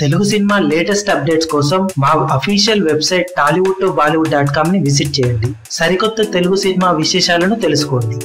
Telugu cinema latest updates కోసం మా official website Tollywood to Bollywood dot కామ్ని visit చేయండి. సరికొత్త తెలుగు సినిమా విశేషాలను తెలుసుకోండి.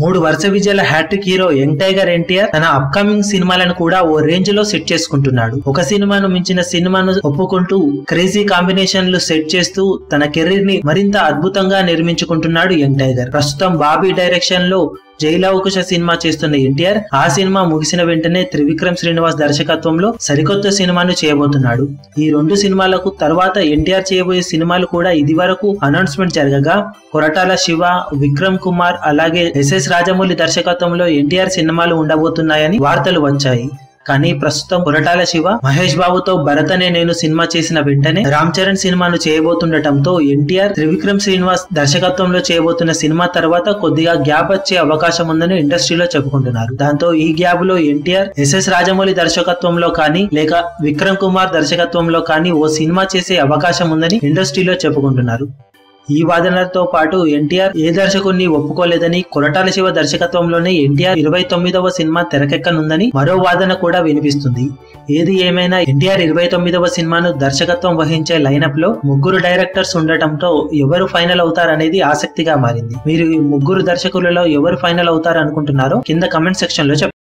మూడు వరుస విజయాల hat-trick hero young tiger NTR తన అప్కమింగ్ సినిమాలను కూడా ఓ రేంజ్లో సెట్ చేసుకుంటున్నాడు. ఒక సినిమాను మించిన సినిమాను ఒప్పుకుంటూ క్రేజీ కాంబినేషన్లు సెట్ చేస్తూ తన కెరీర్ని మరింత అద్భుతంగా నిర్మించుకుంటున్నాడు యంగ్ టైగర్. ప్రస్తుతం బాబీ డైరెక్షన్లో జైలవకుశ సినిమా చేస్తున్న ఎన్టీఆర్ ఆ సినిమా ముగిసిన వెంటనే త్రివిక్రమ్ శ్రీనివాస్ దర్శకత్వంలో సరికొత్త సినిమాను చేయబోతున్నాడు. ఈ రెండు సినిమాలకు తర్వాత ఎన్టీఆర్ చేయబోయే సినిమాలు కూడా ఇది వరకు అనౌన్స్మెంట్ జరగగా కొరటాల శివ విక్రమ్ కుమార్ అలాగే ఎస్ఎస్ రాజమౌళి దర్శకత్వంలో ఎన్టీఆర్ సినిమాలు ఉండబోతున్నాయని వార్తలు వచ్చాయి. కానీ ప్రస్తుతం కొరటాల శివ మహేష్ బాబుతో భరతనే నేను సినిమా చేసిన వెంటనే రామ్ చరణ్ సినిమాను చేయబోతుండటంతో ఎన్టీఆర్ త్రివిక్రమ్ శ్రీనివాస్ దర్శకత్వంలో చేయబోతున్న సినిమా తర్వాత కొద్దిగా గ్యాప్ వచ్చే అవకాశం ఉందని ఇండస్ట్రీలో చెప్పుకుంటున్నారు. దాంతో ఈ గ్యాప్లో ఎన్టీఆర్ ఎస్ఎస్ రాజమౌళి దర్శకత్వంలో కానీ లేక విక్రమ్ కుమార్ దర్శకత్వంలో కానీ ఓ సినిమా చేసే అవకాశం ఉందని ఇండస్ట్రీలో చెప్పుకుంటున్నారు. ఈ వాదనలతో పాటు ఎన్టీఆర్ ఏ దర్శకుడిని ఒప్పుకోలేదని కొరటాల శివ దర్శకత్వంలోనే ఎన్టీఆర్ ఇరవై తొమ్మిదవ సినిమా తెరకెక్కనుందని మరో వాదన కూడా వినిపిస్తుంది. ఏది ఏమైనా ఎన్టీఆర్ ఇరవై తొమ్మిదవ సినిమాను దర్శకత్వం వహించే లైనప్లో ముగ్గురు డైరెక్టర్స్ ఉండటంతో ఎవరు ఫైనల్ అవుతారనేది ఆసక్తిగా మారింది. మీరు ఈ ముగ్గురు దర్శకులలో ఎవరు ఫైనల్ అవుతారు అనుకుంటున్నారో కింద కమెంట్ సెక్షన్లో చెప్పండి.